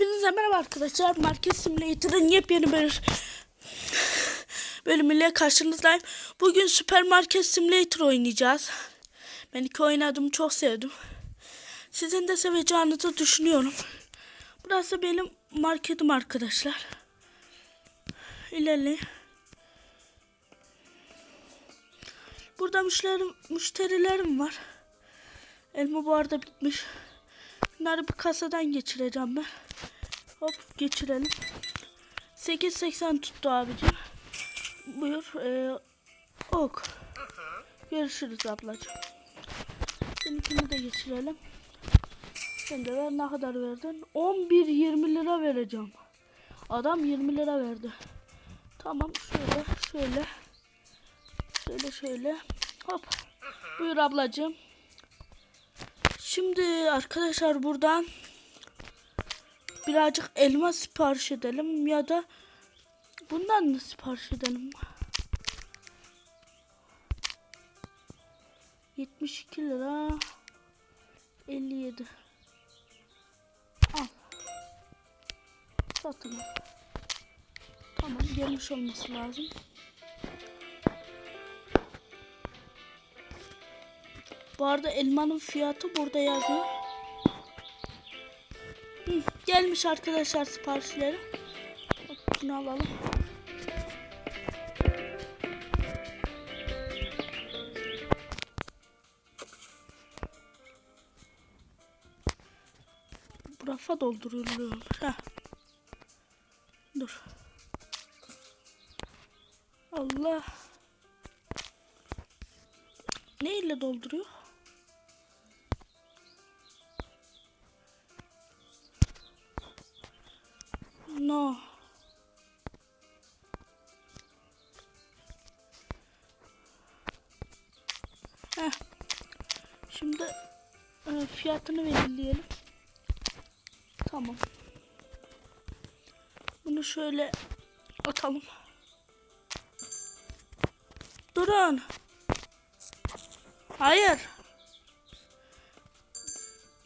Hepinize merhaba arkadaşlar. Market Simulator'ın yepyeni bir bölümüyle karşınızdayım. Bugün Supermarket Simulator oynayacağız. Ben iki oynadım çok sevdim. Sizin de seveceğinizi düşünüyorum. Burası benim marketim arkadaşlar. İlerleyin. Burada müşterim, müşterilerim var. Elma bu arada bitmiş. Bunları bir kasadan geçireceğim ben. Hop geçirelim. 8.80 tuttu abicim. Buyur. Ee, ok. Görüşürüz ablacığım. Seninkini de geçirelim. Sen de ver ne kadar verdin? 11-20 lira vereceğim. Adam 20 lira verdi. Tamam şöyle şöyle. Şöyle şöyle. Hop. Buyur ablacığım. Şimdi arkadaşlar buradan birazcık elma sipariş edelim ya da bundan mı sipariş edelim? 72 lira 57 Al. Satın. Tamam gelmiş olması lazım. Bu arada elmanın fiyatı burada yazıyor. Hı, gelmiş arkadaşlar siparişleri. Bunu alalım. Bu rafa dolduruluyor. Heh. Dur. Allah. Ne ile dolduruyor? No. Heh. Şimdi e, fiyatını belirleyelim. Tamam. Bunu şöyle atalım. Durun. Hayır.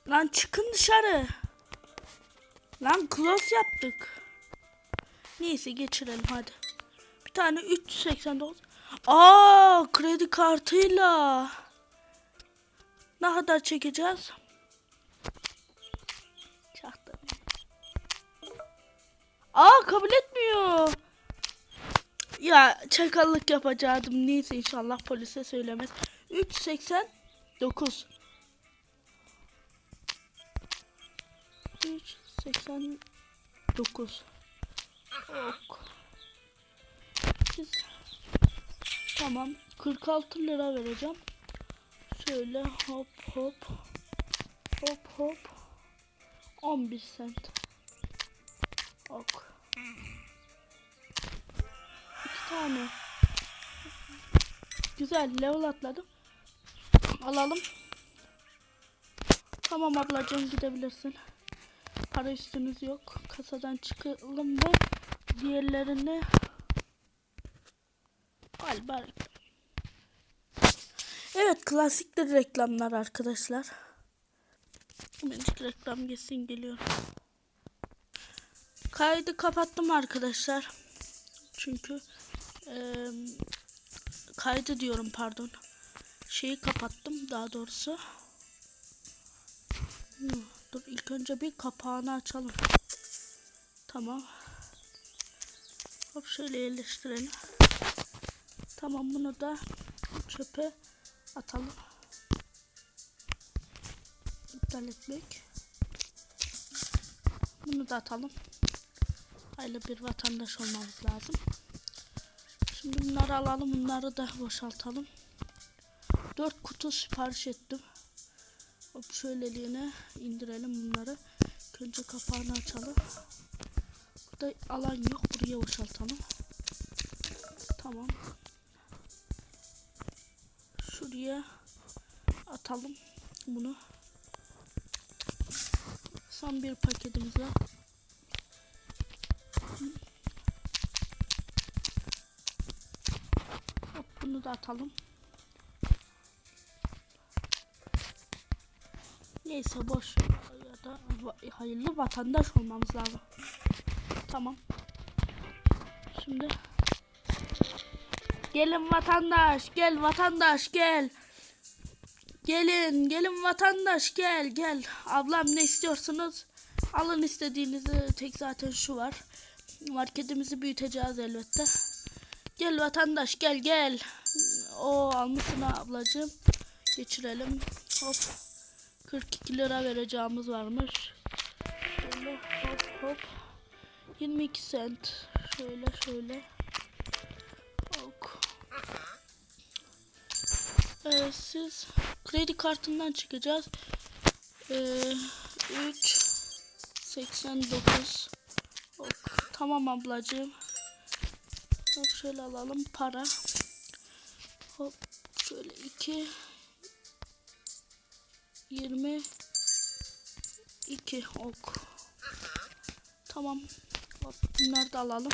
Lan çıkın dışarı. Lan close yaptık. Neyse geçirelim hadi. Bir tane 389. Aa kredi kartıyla. Ne kadar çekeceğiz? Çaktım. Aa kabul etmiyor. Ya çakallık yapacaktım. Neyse inşallah polise söylemez. 389. 389. Ok. Tamam. 46 lira vereceğim. Şöyle hop hop. Hop hop. 11 sent. Ok. İki tane. Güzel level atladım. Alalım. Tamam ablacığım gidebilirsin. Para üstünüz yok. Kasadan çıkalım ve diğerlerini galiba Evet klasiktir reklamlar arkadaşlar. Hemencik reklam geçsin geliyorum. Kaydı kapattım arkadaşlar. Çünkü eee, kaydı diyorum pardon. Şeyi kapattım daha doğrusu. Dur ilk önce bir kapağını açalım. Tamam. Hop şöyle yerleştirelim. Tamam bunu da çöpe atalım. İptal etmek. Bunu da atalım. Hayırlı bir vatandaş olmamız lazım. Şimdi bunları alalım. Bunları da boşaltalım. 4 kutu sipariş ettim. Hop şöyleliğine indirelim bunları. Önce kapağını açalım. Burada alan yok. Buraya boşaltalım. Tamam. Şuraya atalım bunu. Son bir paketimiz var. Hop bunu da atalım. Neyse boş ya da hayırlı vatandaş olmamız lazım. Tamam. Şimdi gelin vatandaş, gel vatandaş, gel. Gelin, gelin vatandaş, gel, gel. Ablam ne istiyorsunuz? Alın istediğinizi. Tek zaten şu var. Marketimizi büyüteceğiz elbette. Gel vatandaş, gel, gel. O almışsın ablacığım. Geçirelim. Hop. 42 lira vereceğimiz varmış. Şöyle hop hop. 22 sent. Şöyle şöyle. Ok. Evet, siz kredi kartından çıkacağız. Ee, 3 89 ok. Tamam ablacığım. Hop şöyle alalım para. Hop şöyle 2 20 2 ok. Tamam. Hop bunları da alalım.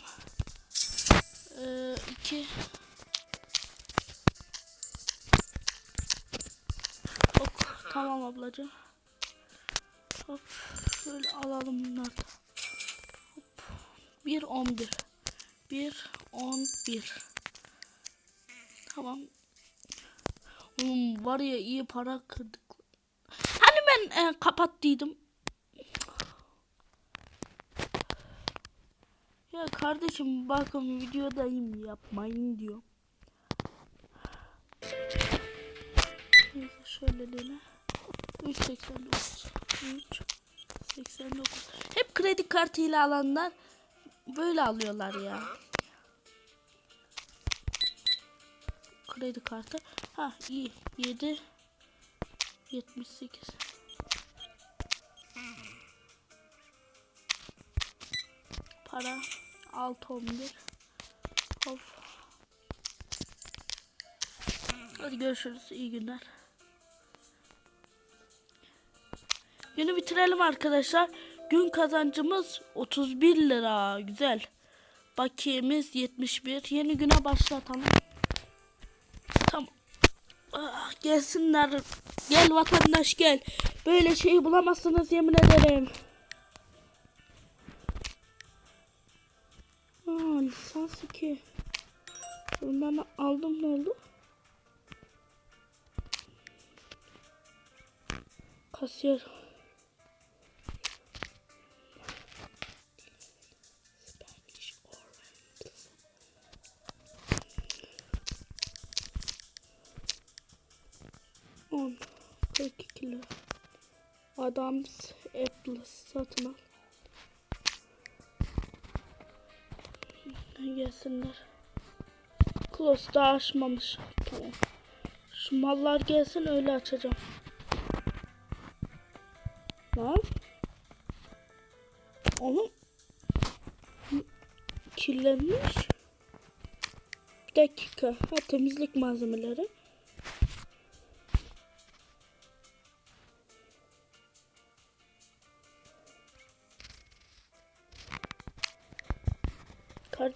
Ee, 2 Ok. Tamam ablacığım. Hop şöyle alalım bunları da. Hop. 1 11 1 11 Tamam. Oğlum var ya iyi para kırdık. Hani ben e, kapattıydım. Ya kardeşim bakın videodayım yapmayın diyor. Neyse şöyle dene. 389 389 Hep kredi kartıyla alanlar böyle alıyorlar ya. Kredi kartı. Ha iyi. 7 78 Para 6 11 Hop. Hadi görüşürüz. İyi günler. Günü bitirelim arkadaşlar. Gün kazancımız 31 lira. Güzel. Bakiyemiz 71. Yeni güne başlatalım. Tamam. Ah, gelsinler. Gel vatandaş gel. Böyle şeyi bulamazsınız yemin ederim. Lisans 2. Bundan aldım ne oldu? Kasiyer. On. 42 lira. Adams Apple satın al. Gelsinler. Close daha açmamış. Tamam. Şu mallar gelsin öyle açacağım. Lan. Oğlum. Kirlenmiş. Bir dakika. Ha temizlik malzemeleri.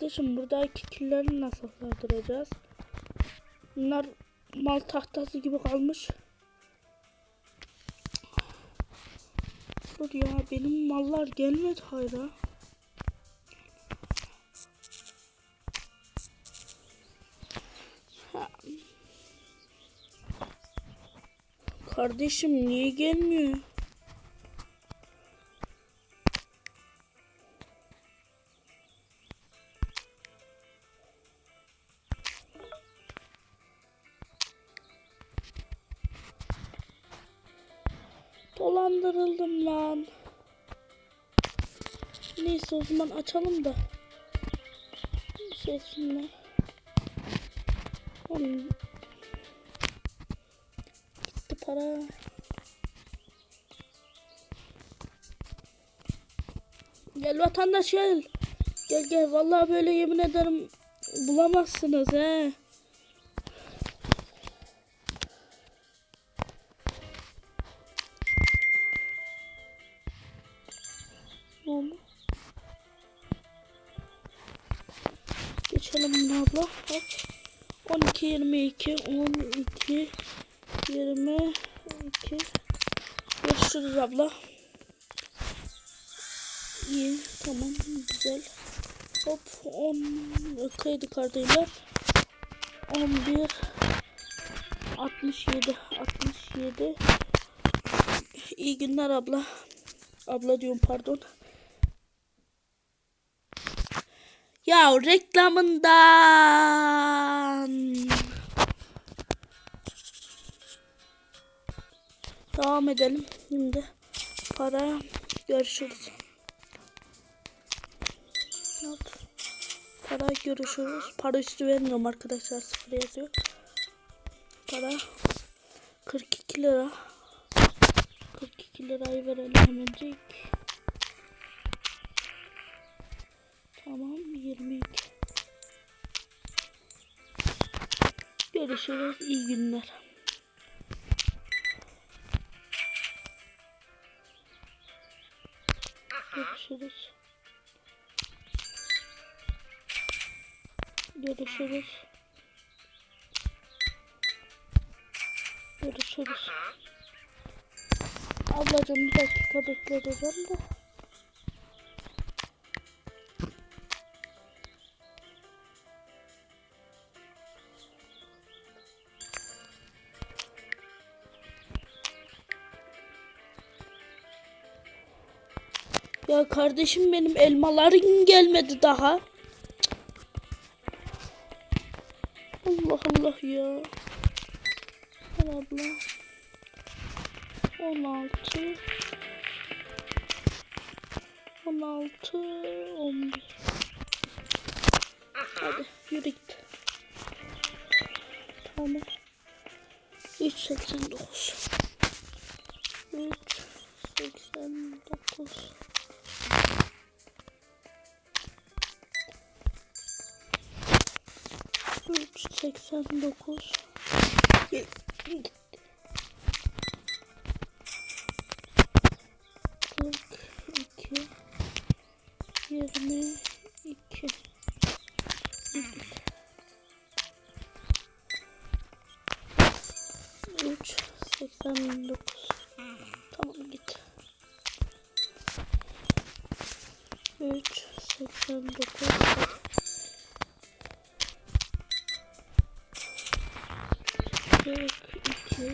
Kardeşim buradaki kirleri nasıl kaldıracağız? Bunlar mal tahtası gibi kalmış. Dur ya benim mallar gelmedi hayra. Ha. Kardeşim niye gelmiyor? Dolandırıldım lan. Neyse o zaman açalım da. Seçsinler. Oğlum. Gitti para. Gel vatandaş gel. Gel gel vallahi böyle yemin ederim bulamazsınız he. Abla. Hop. 12, 22, 12, 22. Görüşürüz abla. İyi tamam güzel. Hop 10 kredi kartıyla 11 67 67 İyi günler abla. Abla diyorum pardon. Ya reklamından. Devam edelim. Şimdi para görüşürüz. Para görüşürüz. Para üstü vermiyorum arkadaşlar. Sıfır yazıyor. Para 42 lira. 42 lirayı verelim hemencik. Tamam 22. Görüşürüz. İyi günler. Görüşürüz. Görüşürüz. Görüşürüz. Ablacığım bir dakika bekleyeceğim de. Kardeşim benim elmalarım gelmedi daha. Allah Allah ya. Al abla. 16 16 11 Hadi yürü git. Tamam. 389 389 389 42 22 3 89 Tamam git. 3 89 42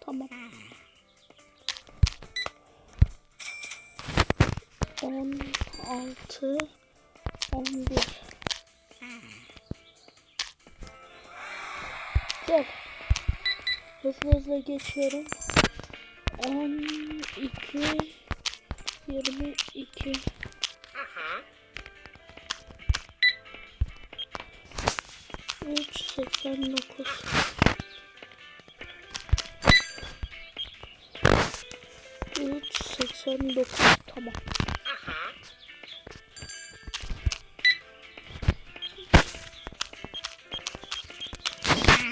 Tamam. 16 11 Gel. Hızlı hızlı geçiyorum. 12 22 3 89 3 89 tamam.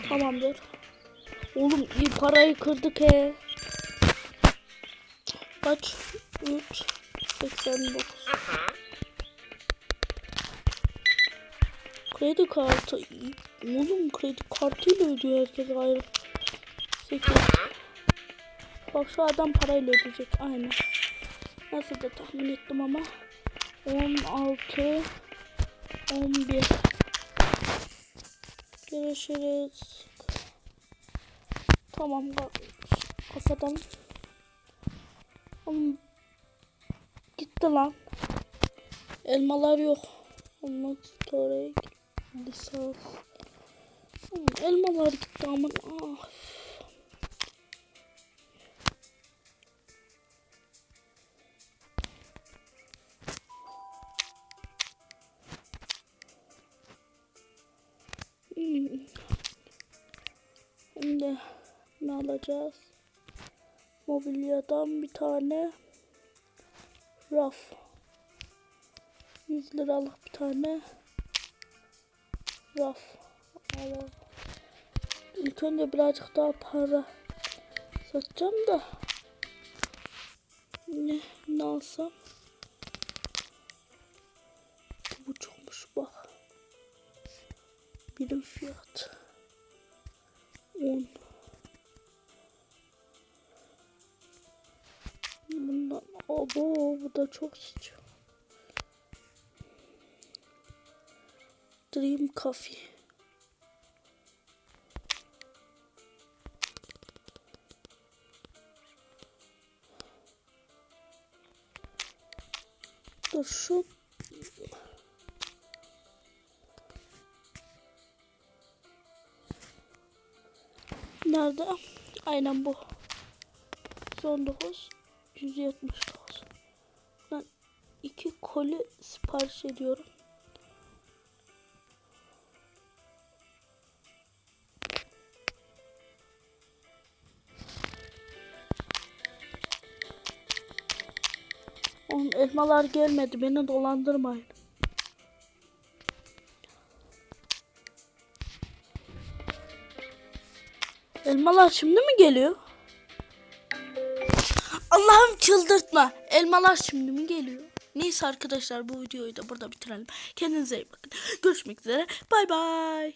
Tamamdır. Oğlum iyi parayı kırdık he. Kaç? 3 89 Kredi kartı. Oğlum kredi kartıyla ödüyor herkes ayrı. 8 Bak şu adam parayla ödeyecek. Aynen. Nasıl da tahmin ettim ama. 16 11 Görüşürüz. Tamam kapatalım. Oğlum, gitti lan. Elmalar yok. Olmak oraya lisans. Oğlum, Elmalar gitti ama ah. Hmm. Şimdi ne alacağız? Mobilyadan bir tane raf. 100 liralık bir tane raf. Alalım. İlk önce birazcık daha para satacağım da ne, ne alsam? İki buçukmuş bak. Birim fiyat. 10 Abo bu da çok sıcak. Dream Coffee. Dur şu Nerede? Aynen bu. 119 179. Ben iki koli sipariş ediyorum. Oğlum elmalar gelmedi. Beni dolandırmayın. Elmalar şimdi mi geliyor? Allah'ım çıldırtma. Elmalar şimdi mi geliyor? Neyse arkadaşlar bu videoyu da burada bitirelim. Kendinize iyi bakın. Görüşmek üzere. Bay bay.